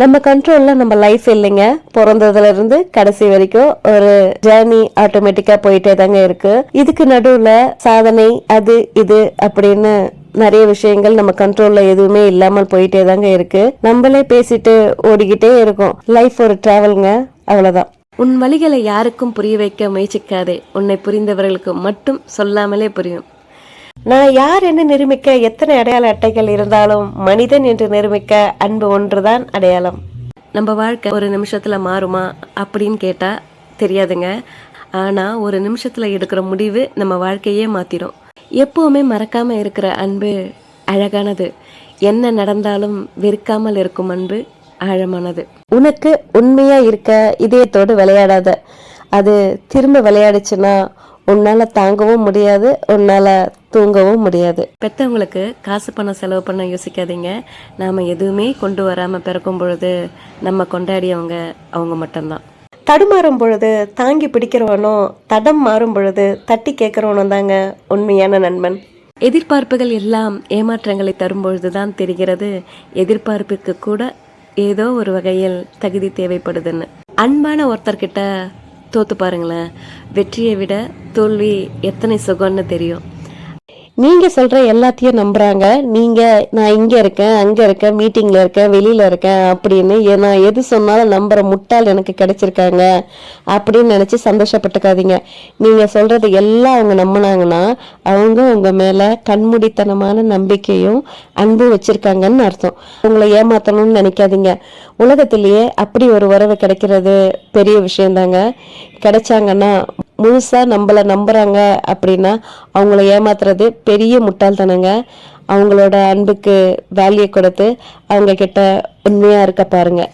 நம்ம கண்ட்ரோல்ல நம்ம லைஃப் இல்லைங்க. பிறந்ததுல இருந்து கடைசி வரைக்கும் ஒரு ஜேர்னி ஆட்டோமேட்டிக்கா போயிட்டே தாங்க இருக்கு. இதுக்கு நடுவுல சாதனை அது இது அப்படின்னு நிறைய விஷயங்கள் நம்ம கண்ட்ரோல்ல எதுவுமே இல்லாமல் போயிட்டே தாங்க இருக்கு. நம்மளே பேசிட்டு ஓடிக்கிட்டே இருக்கோம். லைஃப் ஒரு டிராவல்ங்க அவ்வளவுதான். உன் வழிகளை யாருக்கும் புரிய வைக்க முயற்சிக்காதே. உன்னை புரிந்தவர்களுக்கு மட்டும் சொல்லாமலே புரியும். நான் யார் என்று நிரூபிக்க எத்தனை அடையாள அட்டைகள் இருந்தாலும் மனிதன் என்று நிரூபிக்க அன்பு ஒன்றுதான் அடையாளம். நம்ம வாழ்க்கை ஒரு நிமிஷத்துல மாறுமா அப்படின்னு கேட்டா தெரியாதுங்க. ஆனா ஒரு நிமிஷத்துல எடுக்கிற முடிவு நம்ம வாழ்க்கையே மாத்திரும். எப்பவுமே மறக்காம இருக்கிற அன்பு அழகானது. என்ன நடந்தாலும் வெறுக்காமல் இருக்கும் அன்பு ஆழமானது. உனக்கு உண்மையா இருக்க இதயத்தோடு விளையாடாத. அது திரும்ப விளையாடுச்சுன்னா உன்னால தாங்கவும் முடியாது உன்னால தூங்கவும் முடியாது. பெத்தவங்களுக்கு காசு பணம் செலவு பண்ண யோசிக்காதீங்க. நாம எதுவுமே கொண்டு வராம பிறக்கும் பொழுது நம்ம கொண்டாடியவங்க அவங்க மட்டும்தான். தடுமாறும் பொழுது தாங்கி பிடிக்கிறவனும் தடம் மாறும் பொழுது தட்டி கேட்கிறவனும் தாங்க உண்மையான நண்பன். எதிர்பார்ப்புகள் எல்லாம் ஏமாற்றங்களை தரும் பொழுதுதான் தெரிகிறது. எதிர்பார்ப்புக்கு கூட ஏதோ ஒரு வகையில் தகுதி தேவைப்படுதுன்னு. அன்பான ஒருத்தர்கிட்ட தோற்று பாருங்களேன். வெற்றியை விட தோல்வி எத்தனை சுகம்னு தெரியும். நீங்கள் சொல்கிற எல்லாத்தையும் நம்புகிறாங்க நீங்கள் நான் இங்கே இருக்கேன் அங்கே இருக்கேன் மீட்டிங்கில் இருக்கேன் வெளியில் இருக்கேன் அப்படின்னு எ- நான் எது சொன்னாலும் நம்புகிற முட்டாள் எனக்கு கிடைச்சிருக்காங்க அப்படின்னு நினச்சி சந்தோஷப்பட்டுக்காதீங்க. நீங்கள் சொல்கிறது எல்லாம் அவங்க நம்பினாங்கன்னா அவங்க உங்கள் மேலே கண்மூடித்தனமான நம்பிக்கையும் அன்பு வச்சிருக்காங்கன்னு அர்த்தம். உங்களை ஏமாற்றணும்னு நினைக்காதீங்க. உலகத்திலேயே அப்படி ஒரு உறவு கிடைக்கிறது பெரிய விஷயந்தாங்க. கிடைச்சாங்கன்னா முழுசாக நம்மளை நம்புகிறாங்க அப்படின்னா அவங்கள ஏமாத்துறது பெரிய முட்டாள்தனங்க. அவங்களோட அன்புக்கு வேல்யூ கொடுத்து அவங்க உண்மையாக இருக்க பாருங்கள்